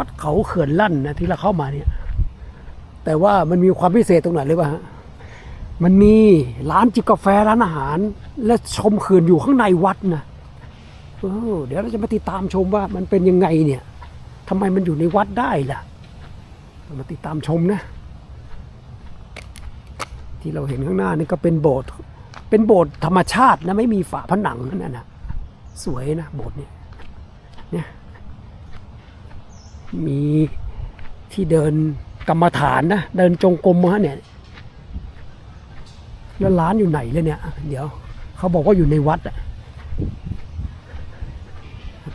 วัดเขาเขื่อนลั่นนะที่เราเข้ามาเนี่ย แต่ว่ามันมีความพิเศษตรงไหนเลยป่ะฮะมันมีร้านจิบกาแฟร้านอาหาร และชมเขื่อนอยู่ข้างในวัดนะเออเดี๋ยวเราจะมาติดตามชมว่ามันเป็นยังไงเนี่ยทำไมมันอยู่ในวัดได้ล่ะ มาติดตามชมนะ ที่เราเห็นข้างหน้านี่ก็เป็นโบสถ์เป็นโบสถ์ธรรมชาตินะไม่มีฝาผนังนั่นนะสวยนะโบสถ์เนี่ยเนี่ย มีที่เดินกรรมฐานนะ เดินจงกรมฮะเนี่ย แล้วร้านอยู่ไหนเลยเนี่ย เดี๋ยว เขาบอกว่าอยู่ในวัดอะ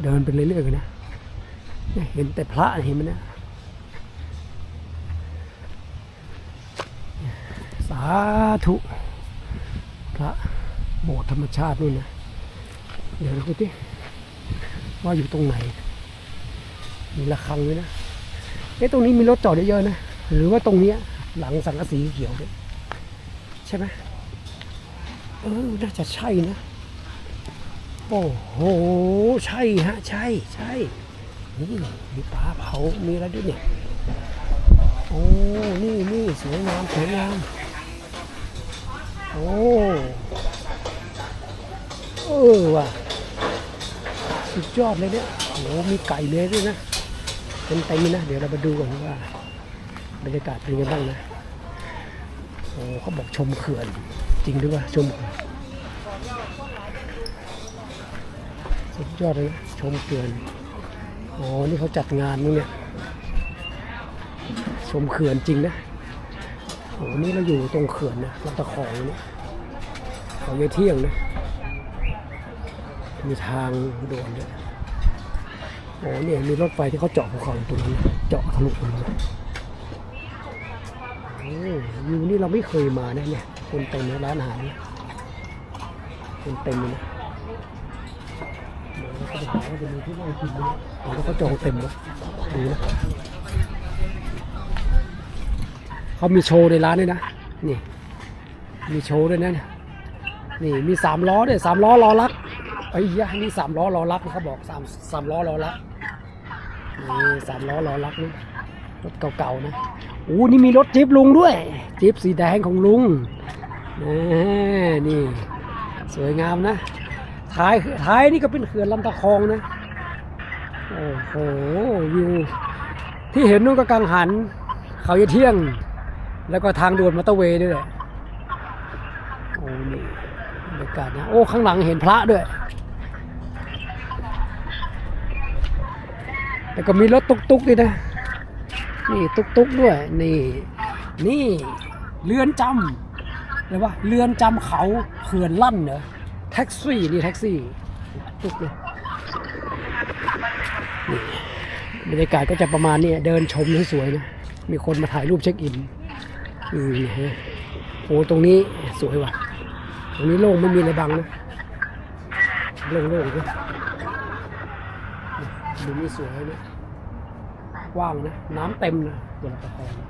เดินไปเรื่อยๆกันนะเห็นแต่พระเห็นไหมนะสาธุพระโบสถ์ธรรมชาตินู่นนะเดี๋ยวดูที่ว่าอยู่ตรงไหน มีระฆังด้วยนะเอ๊ะตรงนี้มีรถจอดเยอะๆนะ หรือว่าตรงเนี้ยหลังสังกะสีเขียวเนี่ยใช่ไหมเออ น่าจะใช่นะ โอ้โห ใช่ฮะ ใช่ ใช่ นี่มีปลาเผา มีอะไรด้วยเนี่ย โอ้ นี่นี่สวยงามสวยงาม โอ้ เออว่ะ สุดยอดเลยเนี่ย โอ้ มีไก่เลยด้วยนะ เต็มเต็มเลยนะ เดี๋ยวเรามาดูกันว่าบรรยากาศเป็นยังไงบ้างนะโอ้เขาบอกชมเขื่อน จริงด้วยว่าชมเขื่อนสุดยอดเลยนะชมเขื่อนอ๋อนี่เขาจัดงานมั้งเนี่ยชมเขื่อนจริงนะโอ้นี่เราอยู่ตรงเขื่อนนะลำตะคองเนี่ยเขาเยเที่ยงนะมีทางด่วนด้วย โอ้เนี่ยมีรถไฟที่เขาเจาะภูเขาตรงนั้นเจาะทะลุตรงนั้นโอ้วิวนี่เราไม่เคยมานะเนี่ยคนเต็มนร้านอาหารเนี่ยคนเต็มเลยนะเดี๋ยวเราก็จะมีที่นั่งกินไหมเดี๋ยวก็จองเต็มแล้วดูนะเขามีโชว์ในร้านด้วยนะ นี่ มีโชว์ด้วยนะเนี่ยนี่ มีสามล้อด้วยสามล้อรอรับไอ้ยะนี่สามล้อรอรับเขาบอกสามสามล้อรอรับนี่สามล้อรอรับนี่รถเก่าๆนะโอ้นี่มีรถจิ๊บลุงด้วยจิ๊บสีแดงของลุงนี่นี่สวยงามนะ ท้ายท้ายนี่ก็เป็นเขื่อนลำตะคองนะ โอ้โหวิวที่เห็นนู่นก็กังหัน เขาเยเที่ยง แล้วก็ทางด่วนมอเตอร์เวย์ด้วยโอ้นี่บรรยากาศนะ โอ้ ข้างหลังเห็นพระด้วย แต่ก็มีรถตุกๆด้วยนะ นี่ตุกๆด้วย นี่ นี่เรือนจำเรียกว่าเรือนจำเขาเขื่อนลั่นเหรอแท็กซี่นี่แท็กซี่ตุกเลยนี่บรรยากาศก็จะประมาณนี้เดินชมสวยๆนะมีคนมาถ่ายรูปเช็คอินอืมฮะโอ้ตรงนี้สวยว่ะ ตรงนี้โล่งไม่มีอะไรบังนะโล่งๆด้วย ดูนี่สวยนะกว้างนะ น้ำเต็มนะเดี๋ยวเราประคองนะ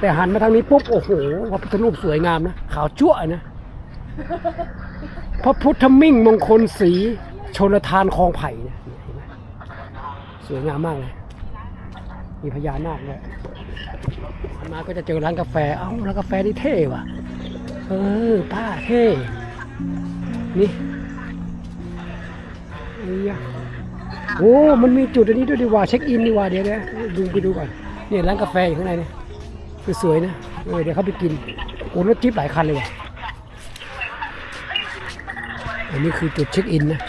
แต่หันมาทางนี้ปุ๊บ โอ้โหพระพุทธรูปสวยงามนะ ขาวจั่วนะ พระพุทธมิ่งมงคลสีชนทานคลองไผ่เนี่ยสวยงามมากเลยมีพญานาคด้วยหันมาก็จะเจอร้านกาแฟ เอ้าร้านกาแฟนี่เท่ว่ะ เออ ป้าเท่ นี่ไอ้ย โอ้มันมีจุดอันนี้ด้วยดีว่าเช็คอินดีว่าเดี๋ยวนะดูไปดูก่อนเนี่ยร้านกาแฟอยู่ข้างในเนี่ยคือสวยนะเออเดี๋ยวเข้าไปกินโอ้รถจิ๊บหลายคันเลยว่ะอันนี้คือจุดเช็คอินนะ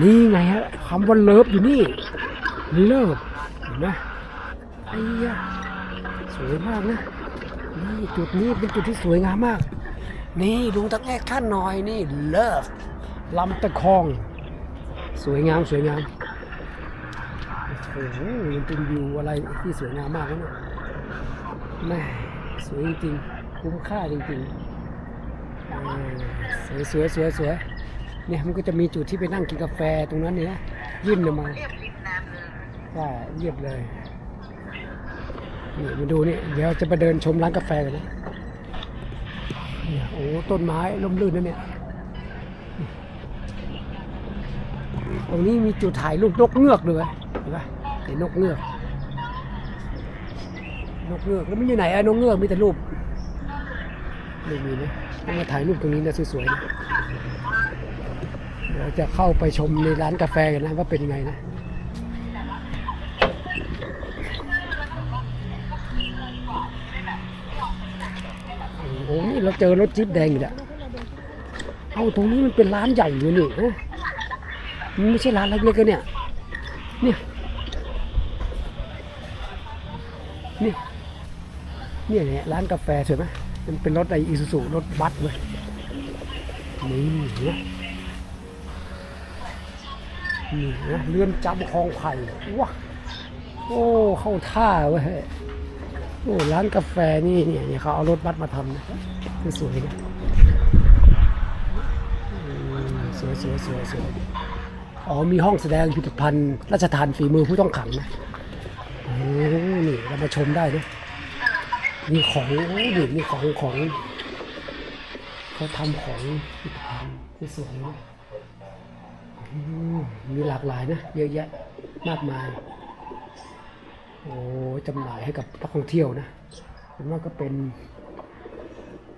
นี่ไงฮะคำว่าเลิฟอยู่นี่เลิฟเห็นไหมไอ้ยะสวยมากนะนี่จุดนี้เป็นจุดที่สวยงามมาก นี่ดูตะแงกท่านหน่อยนี่เลิฟลำตะคอง สวยงามสวยงามโอ้โหยังเป็นวิวอะไรที่สวยงามมากนะเนี่ยแม่สวยจริงคุ้มค่าจริงๆสวยสวยสวยสวยเนี่ยมันก็จะมีจุดที่ไปนั่งกินกาแฟตรงนั้นเนี่ยยื่นออกมาใช่เรียบเลยนี่มาดูนี่เดี๋ยวจะไปเดินชมร้านกาแฟกันนะเนี่ยโอ้ต้นไม้ร่มรื่นนะเนี่ย ตรงนี้มีจุดถ่ายรูปนกเงือกด้วยเห็นปะเห็นนกเงือก นกเงือกแล้วมันอยู่ไหนอะนกเงือกมีแต่รูปไม่มีนะต้องมาถ่ายรูปตรงนี้นะสวยๆนะเดี๋ยวจะเข้าไปชมในร้านกาแฟกันนะว่าเป็นยังไงนะโอ้โหนี่เราเจอรถจิ๊บแดงอีกแล้วเอาตรงนี้มันเป็นร้านใหญ่อยู่นี่นะ ไม่ใช่ร้านเล็กๆกันเนี่ย เนี่ยนี่เนี่ยเนี่ยร้านกาแฟสวยไหมมันเป็นรถไออีซูซูรถบัสเว้ยนี่นะนี่นะเรือนจำคลองไผ่ว้าโอ้ เข้าท่าเว้ยโอ้ ร้านกาแฟนี่เนี่ยเนี่ยเขาเอารถบัสมาทำนะสวยนะอืมสวยสวยสวยสวย อ๋อมีห้องแสดงพิพิธภัณฑ์ราชทานฝีมือผู้ต้องขังนะโอ้นี่เรามาชมได้นะมีของนี่มีของของเขาทำของพิพิธภัณฑ์ที่สวยนะมีหลากหลายนะเยอะแยะมากมาย โอ้จำหน่ายให้กับนักท่องเที่ยวนะผมว่าก็เป็น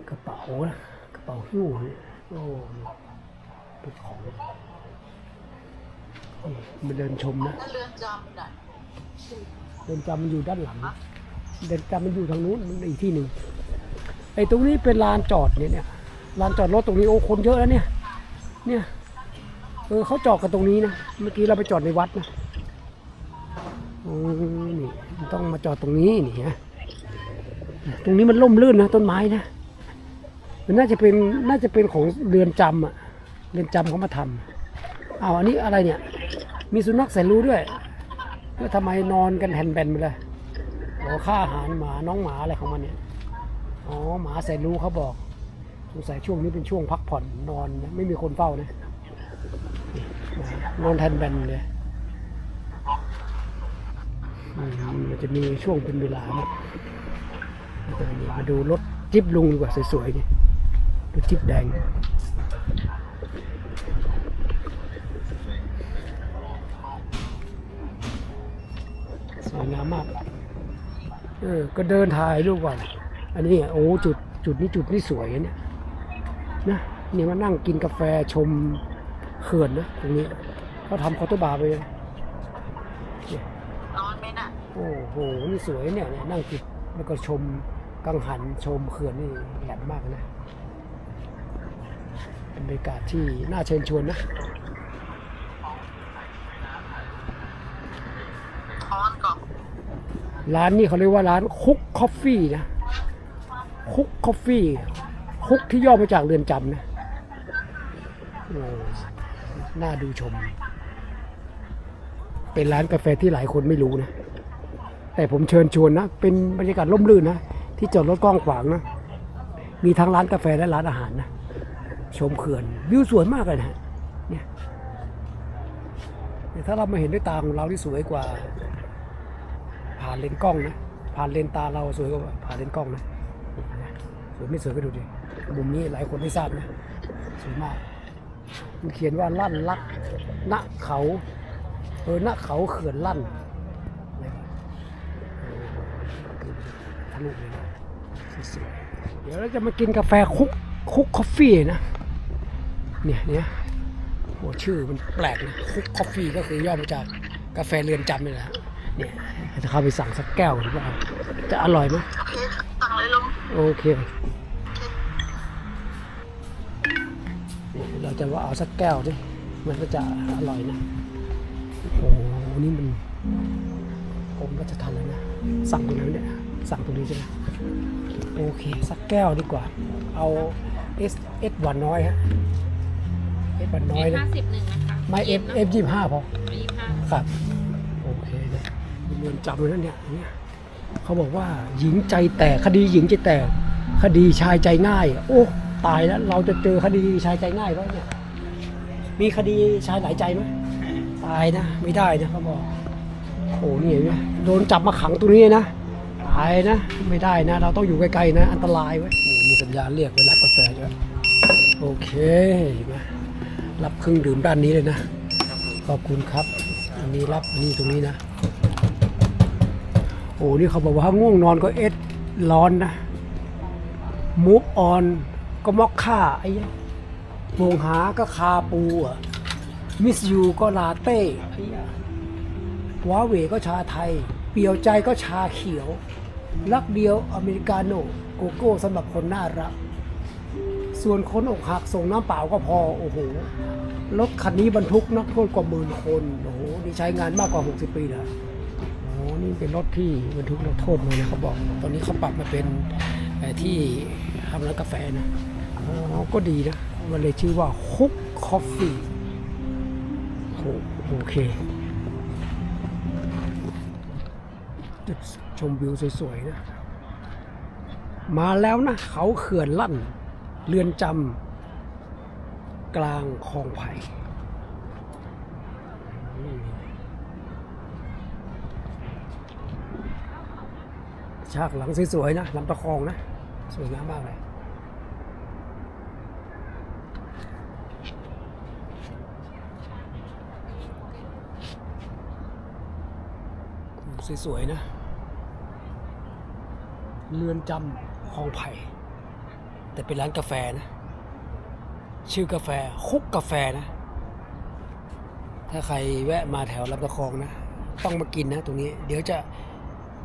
กระเป๋านะกระเป๋าหิ้วเนี่ยโอ้เป็นของ มาเดินชมนะถ้าเรือนจำน่ะเดินจำมันอยู่ด้านหลัง เดินจำมันอยู่ทางนู้นมันอีกที่หนึ่งไอ้ตรงนี้เป็นลานจอดเนี่ยเนี่ยลานจอดรถตรงนี้โอ้คนเยอะแล้วเนี่ย เนี่ยเออเขาจอดกันตรงนี้นะเมื่อกี้เราไปจอดในวัดนะโอ้นี่มันต้องมาจอดตรงนี้นี่ฮะตรงนี้มันล่มลื่นนะต้นไม้นะมันน่าจะเป็นน่าจะเป็นของเรือนจำอะเรือนจำเขามาทำเอาอันนี้อะไรเนี่ย มีสุนัขแสนรู้ด้วยแล้วทำไมนอนกันแผ่นแบนไปเลยโอ้ค่าอาหารหมาน้องหมาอะไรของมันเนี่ยอ๋อหมาแสนรู้เขาบอกสงสัยช่วงนี้เป็นช่วงพักผ่อนนอนไม่มีคนเฝ้านะนอนแทนแบนเลยมันจะมีช่วงเป็นเวลานะแต่นี่มาดูรถจิ๊บลุงดีกว่าสวยๆนี่รถจิ๊บแดง สวยงามมากเออก็เดินถ่ายรูปก่อนอันนี้โอ้จุดจุดนี้จุดนี้สวยนะเนี่ยนะนี่มานั่งกินกาแฟชมเขื่อนนะตรงนี้เขาทำคอร์ตบาร์ไปเลยนอนไหมน่ะโอ้โหนี่สวยเนี่ยเนี่ยนั่งจิบแล้วก็ชมกังหันชมเขื่อนนี่แหลมมากนะเป็นบรรยากาศที่น่าเชิญชวนนะ คอนก่อน ร้านนี้เขาเรียกว่าร้านคุกคอฟฟี่นะคุกคอฟฟี่คุกที่ย่อมาจากเรือนจำนะโอ้น่าดูชม เป็นร้านกาแฟที่หลายคนไม่รู้นะ แต่ผมเชิญชวนนะ เป็นบรรยากาศร่มรื่นนะ ที่จอดรถกว้างขวางนะ มีทั้งร้านกาแฟและร้านอาหารนะ ชมเขื่อน วิวสวยมากเลยนะเนี่ยถ้าเรามาเห็นด้วยตาของเราที่สวยกว่า ผ่านเลนกล้องนะผ่านเลนตาเราสวยกว่าผ่านเลนกล้องนะสวยไม่สวยก็ดูดิมุมนี้หลายคนไม่ทราบนะสวยมากมันเขียนว่าลั่นลักณเขาเออณเขาเขื่อนลั่นเออทะลุเลยนะเดี๋ยวเราจะมากินกาแฟคุกคุกคอฟฟี่นะเนี่ยเนี่ยโหชื่อมันแปลกนะคุกคอฟฟี่ก็คือย่อมาจากกาแฟเรือนจำนี่แหละ เนี่ยจะเข้าไปสั่งสักแก้วหรือเปล่าจะอร่อยไหมโอเคสั่งเลยลุงโอเคนี่เราจะว่าเอาสักแก้วดิมันก็จะอร่อยนะโอ้โหนี่มันผมก็จะทันแล้วนะสั่งตรงนั้นเนี่ยสั่งตรงนี้ใช่ไหมโอเค สักแก้วดีกว่า เอา S S หวานน้อยฮะ S หวานน้อยนะห้าสิบหนึ่งนะคะไม่ F F ยี่ห้าพอยี่ห้าครับโอเคนะ เรือนจำเลยนะเนี่ยเนี่ยเขาบอกว่าหญิงใจแตกคดีหญิงใจแตกคดีชายใจง่าย โอ้ตายแล้วเราจะเจอคดีชายใจง่ายแล้วเนี่ยมีคดีชายหลายใจไหมตายนะ ไม่ได้นะเขาบอกโอ้นี่เนไหมโดนจับมาขังตรงนี้นะตายนะ ไม่ได้นะ เราต้องอยู่ไกลๆนะ อันตรายเว้มีสัญญาณเรียกไว้รับกาแฟด้วยโอเคเห็นไหมรับเครื่องดื่มด้านนี้เลยนะ ขอบคุณครับอืนี้รับนี่ตรงนี้นะ โอ้นี่เขาบอกว่าง่วงนอนก็เอ็ดร้อนนะมูฟออนก็มอกค่าไอ้เหี้ยมงหาก็คาปูอะมิสยูก็ลาเต้ไอ้เว้าเวก็ชาไทย เปียวใจก็ชาเขียว รักเดียวอเมริกาโน่โกโก้สำหรับคนน่ารัก ส่วนคนอกหักส่งน้ำเปล่าก็พอ โอ้โห รถคันนี้บรรทุกนักโทษกว่าหมื่นคน โอ้โห นี่ใช้งานมากกว่า 60 ปีแล้ว นี่เป็นรถที่บรรทุกนักโทษมานะเขาบอก ตอนนี้เขาปรับมาเป็นที่ทำร้านกาแฟนะก็ดีนะ มันเลยชื่อว่าฮุกคอฟฟี่โอเค จุดชมวิวสวยๆนะ มาแล้วนะ เขาเขื่อนลั่น เรือนจำกลางคลองไผ่อืม ฉากหลังสวยๆนะลำตะคองนะ สวยงามมากเลยสวยๆนะ เรือนจำคลองไผ่ แต่เป็นร้านกาแฟนะ ชื่อกาแฟคุกกาแฟนะ ถ้าใครแวะมาแถวลำตะคองนะ ต้องมากินนะตรงนี้ เดี๋ยวจะ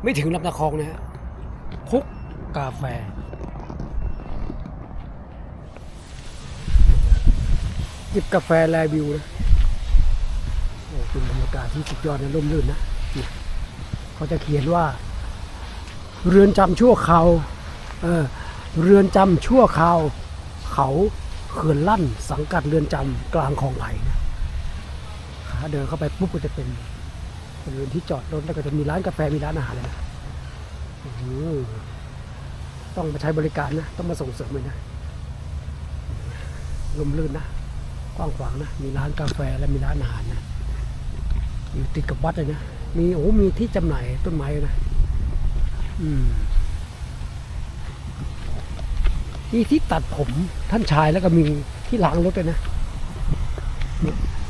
ไม่ถึงลำตะคองนะฮะ คุกกาแฟ จิบกาแฟแลวิวนะโอ้เป็นบรรยากาศที่สุดยอดนะร่มรื่นนะเขาจะเขียนว่า เรือนจำชั่วคราวเออเรือนจำชั่วคราว เขาเขื่อนลั่นสังกัดเรือนจำกลางคลองไผ่นะขาเดินเข้าไปปุ๊บก็จะเป็นบริเวณที่จอดรถแล้วก็จะมีร้านกาแฟมีร้านอาหารเลยนะ ต้องมาใช้บริการนะ ต้องมาส่งเสริมเลยนะลมลื่นนะ กว้างขวางนะ มีร้านกาแฟและมีร้านอาหารนะ อยู่ติดกับวัดเลยนะ มีโอ้มีที่จำหน่ายต้นไม้นะ อืมมีที่ตัดผมท่านชายแล้วก็มีที่ล้างรถด้วยนะ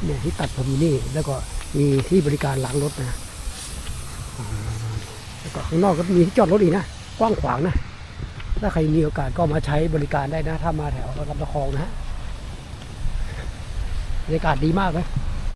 เนี่ยที่ตัดผมนี่ แล้วก็มีที่บริการล้างรถนะ แล้วก็ข้างนอกก็มีที่จอดรถอีกนะกว้างขวางนะ ถ้าใครมีโอกาสก็มาใช้บริการได้นะ ถ้ามาแถวลำตะคองนะฮะบรรยากาศดีมากเลย